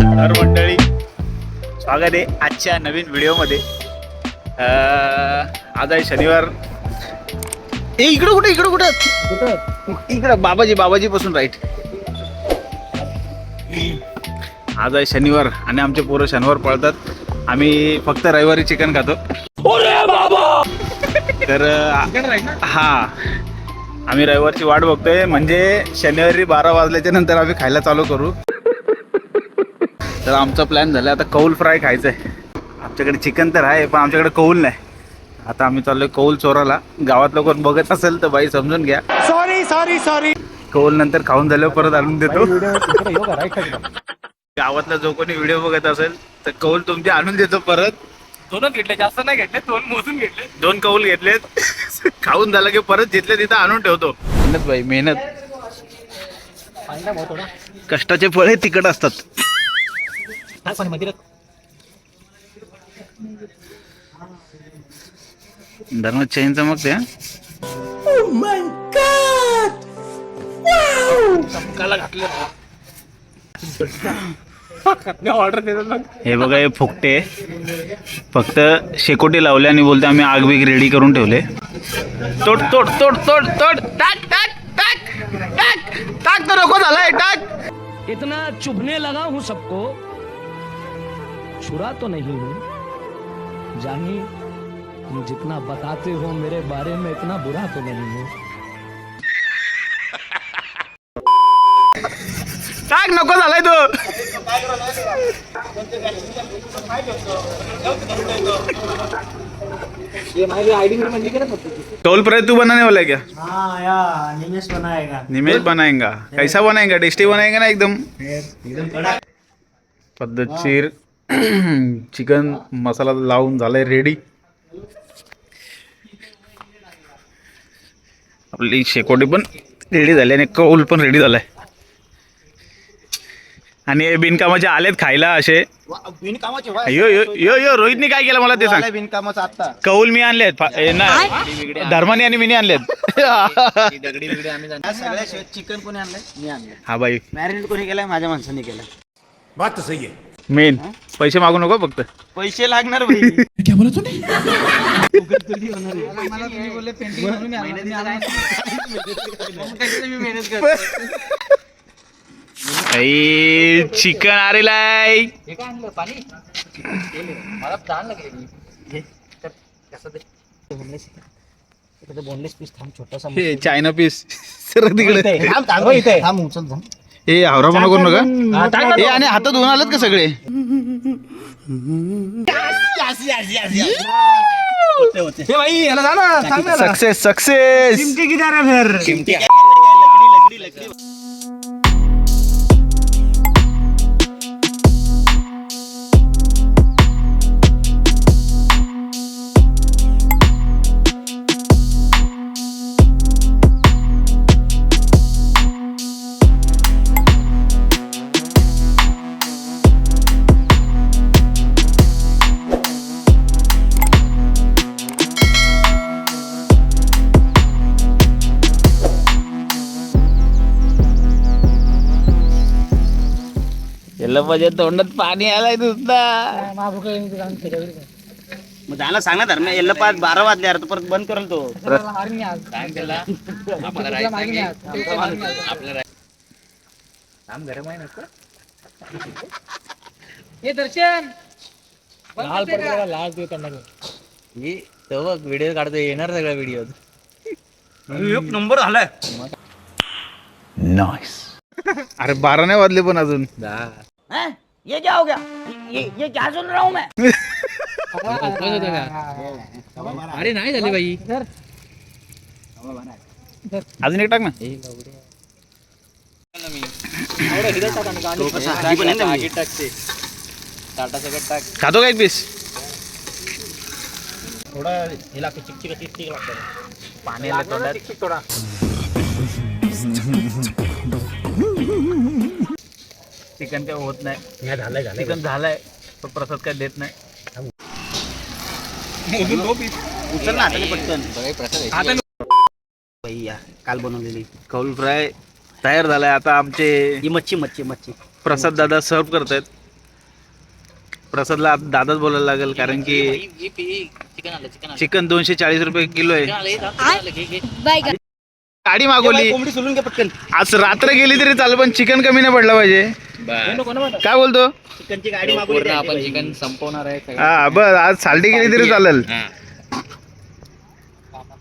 तर मंडळी. स्वागत आहे आजच्या नवीन व्हिडिओमध्ये. आज आहे शनिवार. ए इकडं कुठे इकडं कुठं? इकडं बाबाजी बाबाजी पासून राईट आज आहे शनिवार आणि आमचे पोरं शनिवार पळतात. आम्ही फक्त रविवारी चिकन खातो. तर अं, हा आम्ही रविवारची वाट बघतोय. म्हणजे शनिवारी बारा वाजल्याच्या नंतर आम्ही खायला चालू करू. तर आमचा प्लॅन झाला. आता कौल फ्राय खायचं आहे आमच्याकडे चिकन तर आहे पण आमच्याकडे कौल नाही. आता आम्ही चाललोय कौल चोराला. गावातलं कोण बघत असेल तर बाई समजून घ्या. सॉरी सॉरी सॉरी कौल नंतर खाऊन झाल्यावर परत आणून देतो. गावातला जो कोणी व्हिडिओ बघत असेल तर कौल तुमचे आणून देतो परत. दोनच घेतले जास्त नाही घेतले दोन मोजून घेतले. दोन कौल घेतलेत. खाऊन झालं की परत जिथले तिथं आणून ठेवतो. मेहनत बाई मेहनत. कष्टाचे फळ हे तिकट असतात. धर्म चैन चमकते हा? ऑर्डर देतात हे बघा हे फुकटे. फक्त शेकोटी लावले आणि बोलते आम्ही आग बीग रेडी करून ठेवले. तोड तोड तोड तोड तोड. टाक टाक टाक टाक. टाक तर नको झालाय टाक. इतना चुभने लगा हूं सबको। छुरा तो नहीं हूँ। जानी तुम जितना बताते हो मेरे बारे में इतना बुरा तो नहीं हूँ। टाक नको झालाय तो टोल प्राइस तू बनाने वाला है क्या? हाँ यार निमेश बनाएगा। निमेश बनाएगा। कैसा बनाएगा? टेस्टी बनाएगा ना एकदम? पद्धतशीर चिकन मसाला लावून झालाय रेडी आपली शेकोटी पण रेडी झाली आणि कौल पण रेडी झालाय. आणि बिनकामाचे आलेत खायला असे. बिनकामाचे यो यो यो यो रोहितने काय केलं मला ते सांग. बिनकामाचं आता कौल मी आणलेत नाही. धर्माने आणि मी आणलेत. दगडी बिगडी आम्ही जाणार सगळ्या चिकन कोणी आणलंय? मी आणलंय. हा बाई. मॅरिनेट कोणी केलाय? माझ्या माणसाने केलाय. मेन. पैसे मागू नको फक्त. पैसे लागणार भाई ऐ, चिकन आरेलाय बोनलेस पीस थांब छोटासा हे चायना पीस सर तिकडे. थांब थांब इथे. थांब उचल थांब. हे हावरा पण करू नका हे आणि हातात धुवून आलेत का सगळे? होते होते. हे भाई याला जा ना सांग ना सक्सेस सक्सेस किधर है फिर? चिमटी. याला माझ्या तोंडात पाणी आलाय नुसता. मग जायला सांग ना धर्म येल्ला पाच बारा वाजले यार तो परत बंद करेल तो. व्हिडिओ काढतो येणार सगळ्या व्हिडिओ एक नंबर झालाय. अरे बारा नाही वाजले पण अजून. ये क्या हो गया? ये ये क्या सुन रहा हूँ मैं? अरे नाही झाले बाई अजून एक टाक ना तो ना मी. खातो का एक पीस थोडा हे लागतं चिकचिक चिकचिक लागतं पाणी आलं चिकन काय होत नाही झालंय झालंय चिकन झालंय पण प्रसाद काय देत नाही उचल ना हाताने पटकन भैया काल बनवलेली कौल फ्राय तयार झालाय आता आमचे ही मच्छी मच्छी मच्छी प्रसाद दादा सर्व करतायत प्रसादला आता दादाच बोलायला लागेल कारण की चिकन आलं चिकन चिकन दोनशे चाळीस रुपये किलो आहे गाडी मागवली. कोंबडी सोलून घे पटकन. आज रात्र गेली तरी चालेल पण चिकन कमी नाही पडला पाहिजे. काय बोलतो? चिकनची गाडी पूर्ण आपण चिकन संपवणार आहे सगळं. हा बस आज सालटी गेली तरी चालेल.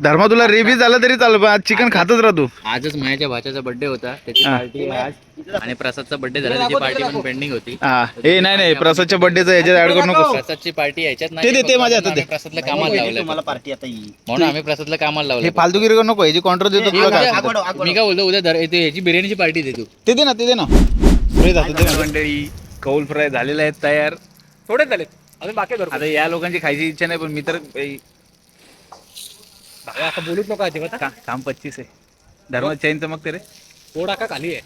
धर्मा तुला रेबी झालं तरी पण आज चिकन खातच राहतो. आजच माझ्या भाच्याचा बर्थडे होता त्याची हा. पार्टी आज. आणि प्रसादचा बर्थडे झाला त्याची पार्टी पण पेंडिंग होती. हा. ए नाही नाही प्रसादच्या बर्थडेचं याच्यात ऍड करू नको. प्रसादची पार्टी याच्यात ते दे, ते माझ्या हातात. दे. प्रसादला कामाला लावलं मला पार्टी आता येईल. म्हणून आम्ही प्रसादला कामाला हे लावलं फालतूगिरी करू नको याची कॉन्ट्रॅक्ट देतो तुला काय असेल ते. मी काय बोलतो उद्या धर- ह्याची बिर्याणीची पार्टी दे तू दे ना ते दे ना. पुढे जातो ते मंडळी कौल फ्राय झालेले आहेत तयार. थोडे झाले अजून बाकी आहे आता या लोकांची खायची इच्छा नाही पण मी तर असं बोलूच नको अजिबात का- काम पच्चीस आहे. धर्म चैन चमकते रे. थोडा का खाली आहे.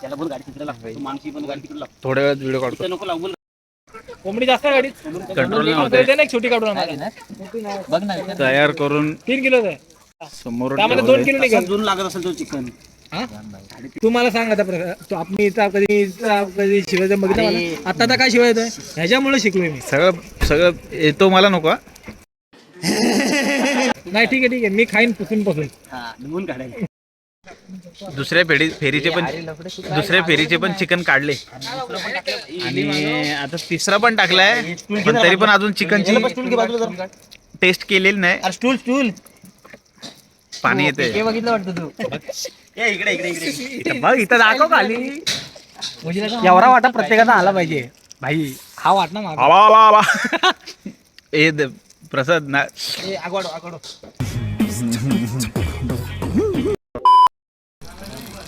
त्याला बोल गाडी तिकडे लागतो मानसी पण गाडी तिकडे लागतो थोड्या वेळात व्हिडिओ काढतो. नको लागू बोल. कोंबडी जास्त आहे गाडीत. कंट्रोल नाही होत दे ना एक छोटी काढून आम्हाला. बघ ना तयार करून तीन किलो आहे. समोर त्यामध्ये दोन किलो निघेल. दोन लागत असेल तो चिकन. हा? तू मला सांग आता प्रकार. तू आपण इथं कधी इथं कधी शिवायचं बघितलं मला. आता आता काय शिवायचं ह्याच्यामुळे शिकलोय मी. सगळं सगळं येतो मला नको हा? नाही ठीक आहे ठीक आहे. मी खाईन पुसून पासून हा धुवून काढायला दुसऱ्या फेरी फेरीचे पण दुसऱ्या फेरीचे पण चिकन काढले. आणि आता तिसरा पण टाकलाय पण तरी पण अजून चिकनची जरा. टेस्ट केलेली नाही. अरे स्टूल स्टूल पाणी येते बघितलं वाटतं तू. ए इकडे इकडे इकडे. बघ इथं दाखव खाली. एवढा वाटा प्रत्येकाचा आला पाहिजे. भाई हा वाट ना प्रसाद ना ए आगवाडो आगवाडो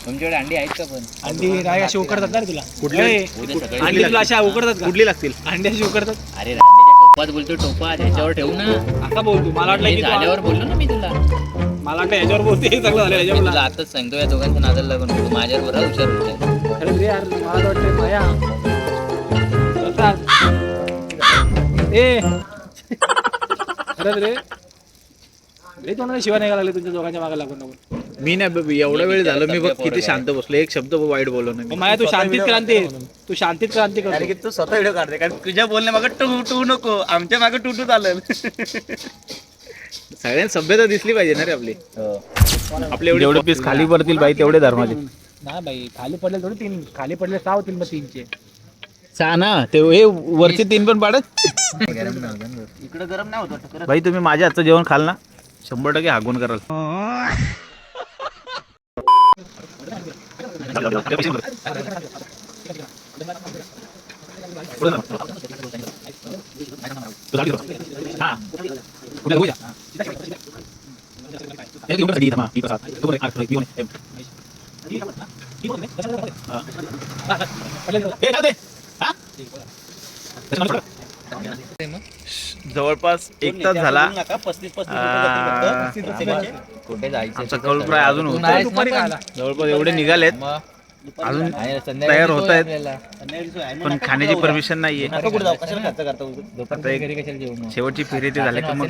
तुमच्याकडे अंडी आहेत का पण? अंडी राय अशी उकडतात ना रे तुला. कुठली? ए, उद्या सकाळी अंडी तुला अशा उकडतात. का? कुठली लागतील? अंडी अशी उकडतात. अरे रांडेच्या टोपात बोलतो टोपा त्याच्यावर ठेवू ना. असा बोल तू मला वाटलं मी की तू- झाल्यावर बोललो ना मी तुला. मला वाटलं याच्यावर बोलते. हे सगळं झालं मी याच्यावर तुला आताच सांगतो या दोघांचं नादाला लागून. नको. माझ्यावर बरा हुशार होते. खरंच रे यार मला वाटतं माया प्रसाद. ए. खरंच रे. रे तोंडाला शिवाय नाही लागले तुमच्या दोघांच्या मागे लागून लागून. मी नाही एवढा वेळ झालं मी बघ किती शांत बसलो. एक शब्द वाईट बोललो नाही मग माया तू शांतीत क्रांती तू शांतीत क्रांती कारण की करतो तू स्वतः व्हिडिओ काढते कारण तुझ्या बोलण्या मागे टू टू नको. आमच्या मागे टू टू चालेल सगळ्यांना सभ्यता दिसली पाहिजे ना रे आपली. आपले जेवढे पीस खाली पडतील बाई तेवढे धर्माचे. नाही बाई खाली पडले थोडे तीन खाली पडले सहा होतील मग तीनचे. सहा ना ते हे वरचे तीन पण पाडत. इकडे गरम नाही होत वाटतं. भाई तुम्ही माझ्या हातचं जेवण खाल ना. शंभर टक्के हागून कराल. जवळपास एक तास झाला. आमचा कौल फ्राय अजून होत. जवळपास एवढे निघालेत. अजून तयार होत आहेत पण खाण्याची. परमिशन नाहीये? शेवटची फेरी ते झाले की मग.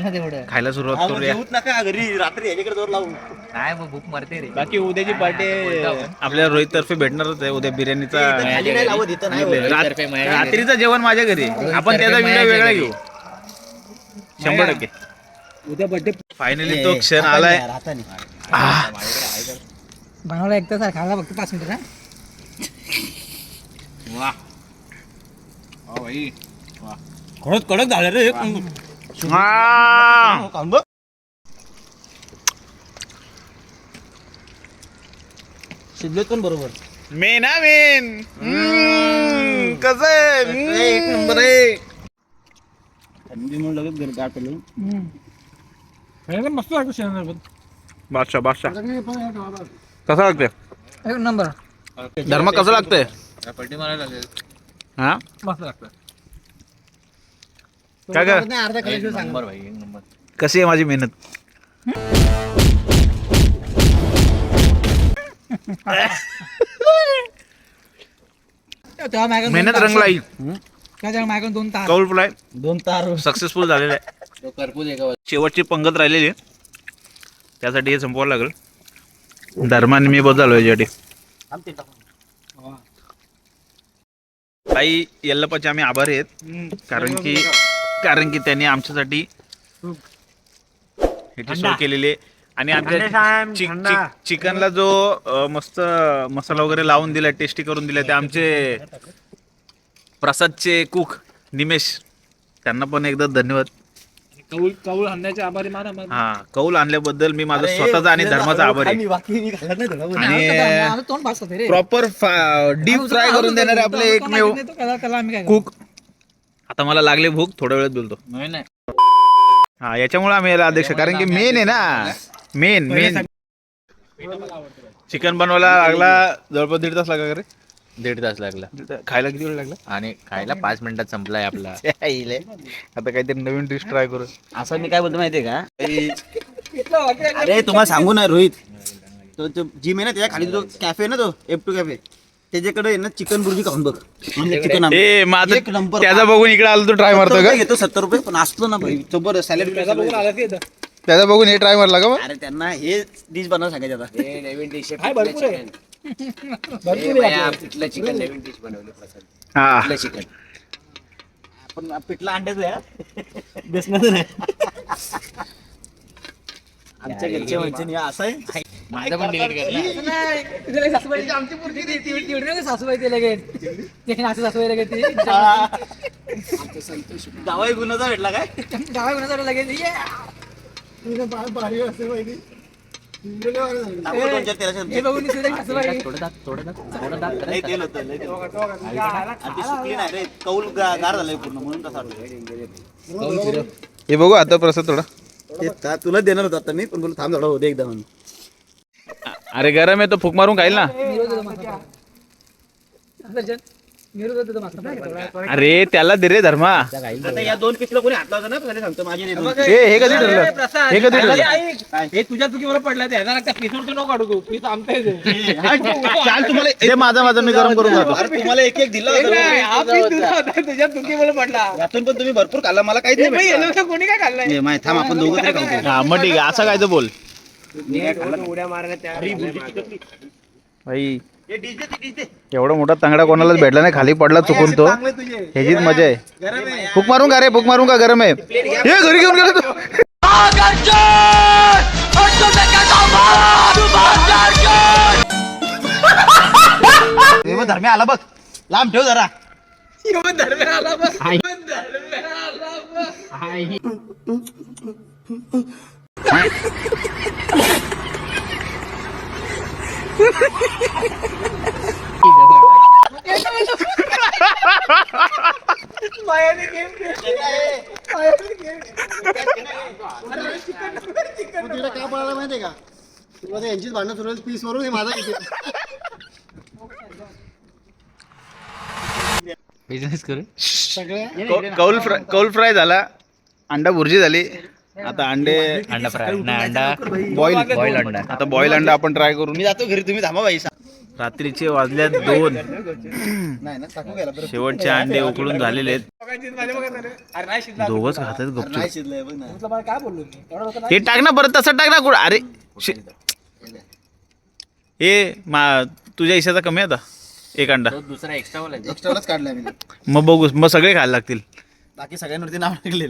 खायला सुरुवात करूया. जेवूच नका घरी रात्री याच्याकडे जोर लावून. नाही मग भूक मरते रे. बाकी उद्याची पार्टी आपल्याला रोहित तर्फे भेटणारच आहे उद्या बिर्याणीचा. रात्रीचं जेवण माझ्या घरी. आपण त्याचा व्हिडिओ वेगळा. घेऊ. शंभर टक्के. उद्या बर्थडे फायनली तो क्षण आलाय. बनवला एक तास खायला फक्त पाच मिनिटं वा. खरंच कडक झालं रे बघ. शिजलेत पण बरोबर. मेन हा मेन. कसं आहे? एक नंबर आहे. थंडी म्हणून लगेच घरी गाठ. मस्त लागतो शेणार बादशाह बादशाह. कसं लागतंय एक नंबर. धर्म कसं लागतंय? पट्टी मारायला लागेल. हा? मस्त लागतं. काय काय नाही, अर्धा एक किलो सांग. नंबर भाई एक नंबर. कशी आहे माझी मेहनत? तेव्हा माझ्याकडे मेहनत दोन तास- रंगलाई. माझ्याकडे दोन तास. कौल फ्राय दोन तार सक्सेसफुल झालेला आहे. तो करपूज एका शेवटची पंगत राहिलेली आहे. त्यासाठी हे संपवावं लागेल. धर्माने मी बदल याच्यासाठी भाई यल्लपाचे आम्ही आभारी आहेत. कारण की कारण की त्यांनी आमच्यासाठी ह्याची सोय केलेली. आहे आणि आमच्या चिकनला जो मस्त मसाला वगैरे लावून दिलाय टेस्टी करून दिलाय ते आमचे प्रसादचे कुक निमेश. त्यांना पण एकदा धन्यवाद. कौल कौल आणण्याचे आभारी माना मग. हा कौल आणल्याबद्दल मी माझा स्वतःचा आणि धर्माचा आभारी. आहे. आणि तोंड रे. प्रॉपर डीप फ्राय करून देणारे आपले एकमेव त्याला आम्ही काय कुक आता मला लागले भूक थोड्या वेळात बोलतो. नाही नाही. हा याच्यामुळे आम्ही याला अध्यक्ष कारण की मेन आहे ना. मेन मेन चिकन बनवायला लागला जवळपास दीड तास लागला का रे? दीड तास लागला. खायला किती वेळ लागला? आणि खायला पाच मिनिटात संपलाय आपला. आता काहीतरी नवीन डिश ट्राय करू. असं मी काय बोलतो माहितीये का? अरे तुम्हाला सांगू ना रोहित. तो तो जिम आहे ना त्याच्याखाली तो कॅफे ना तो एफ टू कॅफे त्याच्याकडे ना चिकन बुर्जी खाऊन बघ. चिकन ए माझं एक नंबर त्याचा बघून इकडे आलो तो ट्राय मारतो का? घेतो सत्तर रुपये पण असतो ना भाई. जबरदस्त सॅलड त्याचा बघून आला की. त्याचा बघून हे ट्राय मारला का मग? अरे त्यांना हे डिश बनवा सांगायचं आता. काय भरपूर आहे. भरपूर आहे आपल्याकडे. हा. पण पिठला अंड्याचं आहे बेसनाचं नाही. आमच्या घरचे म्हणजे नाही, असं आहे. माझं पण डिलीट सासूबाई आमची पोरगी ती- ती- ती- ती- ती सासूबाई ते लगेच. ते असं सासूबाई लगेच ती जावाई गुन्हाचा भेटला काय? गावा गुन्हा लगेच ये. दोन चार तेलाचे हे हे बघू आता प्रसाद थोडा. तुला देणार होता आता मी पण बोललो थांब थोडा होते एकदा म्हणून. अरे गरम आहे तो फुक मारून खाईल ना. अरे त्याला दे रे धर्मा. आता या दोन पिसला कोणी हातला होता ना? पहिले सांगतो माझे दोन. हे हे कधी ठरलं? हे कधी ठरलं? हे तुझ्या चुकीवर पडला ते. ह्याला लागतं पिसून तू नको काढू तू. पीस आमचं आहे ते. चाल तुम्हाला हे माझा माझा मी गरम करून खातो. अरे तुम्हाला एक एक दिला होता नाही, ना. हा piece तुझा होता, तुझ्या चुकीवर पडला. यातून पण तुम्ही भरपूर खाल्ला. मला काहीच हे नाही बाई, भेटलं. याला कोणी काय खाल्लंय? हे माहिती थांब आपण दोघं तरी खाऊ हा मग ठीक आहे. असं काय तर बोल. भाई. एवढा मोठा तांगडा कोणालाच भेटला नाही खाली पडला चुकून तो. ह्याचीच मजा आहे. फुक मारून का रे फुक मारून का गरम आहे? हे घरी घेऊन गेला तो. धर्म्या आला बघ. लांब ठेव जरा. येऊन धर्मे आला बघ. येऊन धर्मे आला बघ. तिला काय पळाला माहितीये का तुला यांचीच भांडण सुरू पीस वरून हे माझा किती बिझनेस करू? सगळे कौल फ्राय कौल फ्राय झाला अंडा भुर्जी झाली. आता अंडे अंडा फ्राय. नाही अंडा बॉईल बॉईल अंडा. आता बॉईल अंडा आपण ट्राय करू. मी जातो घरी तुम्ही थांबा बाई. रात्रीचे वाजल्यात दोन. नाही ना टाकू गेला बरं. शेवटचे अंडे उकळून झालेले आहेत. दोघच खातात गपचूप. हे टाक ना परत तसं टाक ना कुठं. अरे हे मा तुझ्या हिशाचा कमी आहे आता? एक अंडा. दुसरा एक्स्ट्रा वाला आहे. एक्स्ट्रालाच काढलाय मी. मग बघू मग सगळे खायला लागतील. बाकी सगळ्यांवरती नाव टाकले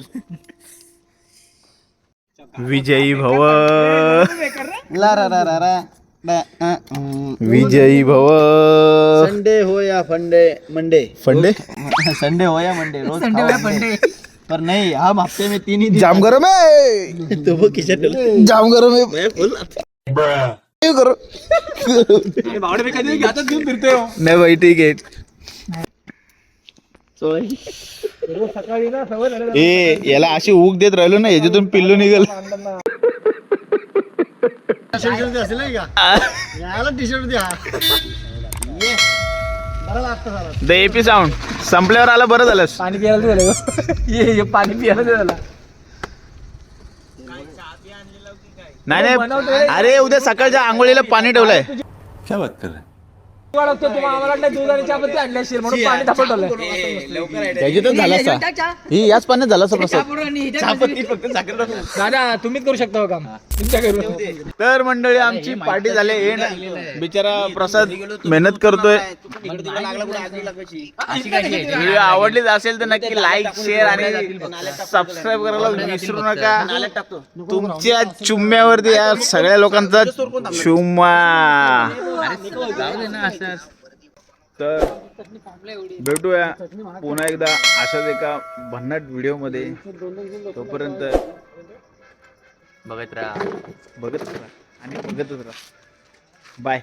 विजयी भव. ला रा रा रा रा. विजयी भव. संडे हो या फंडे मंडे. फंडे? संडे हो या मंडे रोज खाओ पर नहीं हम हफ्ते में तीन ही जाम गरम आहे तो वो किचन जाम गरम आहे मैं फुल हे करू? अरे भावडे मी कधी हातात घेऊन फिरतोय हो. नाही बाई ठीक आहे झाली ए याला अशी ऊक देत राहिलो ना याच्यातून पिल्लू निघल. झाला. द एपी साऊंड संपल्यावर आलं बरं झालंस पाणी प्यायला ते झालं. पाणी प्यायला ते झाला. नाही नाही. अरे उद्या सकाळच्या आंघोळीला पाणी ठेवलंय. वाढवतो तुम्हाला आम्हाला वाटलं दूध आणि चहापत्ती आणली असेल म्हणून पाणी तापवलं त्याच्यातच झाला असता ही याच पाण्यात झाला प्रसाद. दादा तुम्हीच करू शकता हो काम. तुमच्या घरून तर मंडळी आमची पार्टी झाली. एंड. बिचारा प्रसाद मेहनत करतोय. व्हिडिओ आवडलीच असेल तर नक्की लाईक शेअर आणि सबस्क्राईब करायला विसरू नका. तुमच्या चुम्म्यावरती या सगळ्या लोकांचा चुम्मा. तर भेटूया पुन्हा एकदा अशाच एका भन्नाट व्हिडिओमध्ये. तोपर्यंत बघत राहा. बघत राहा आणि बघतच राहा. बाय.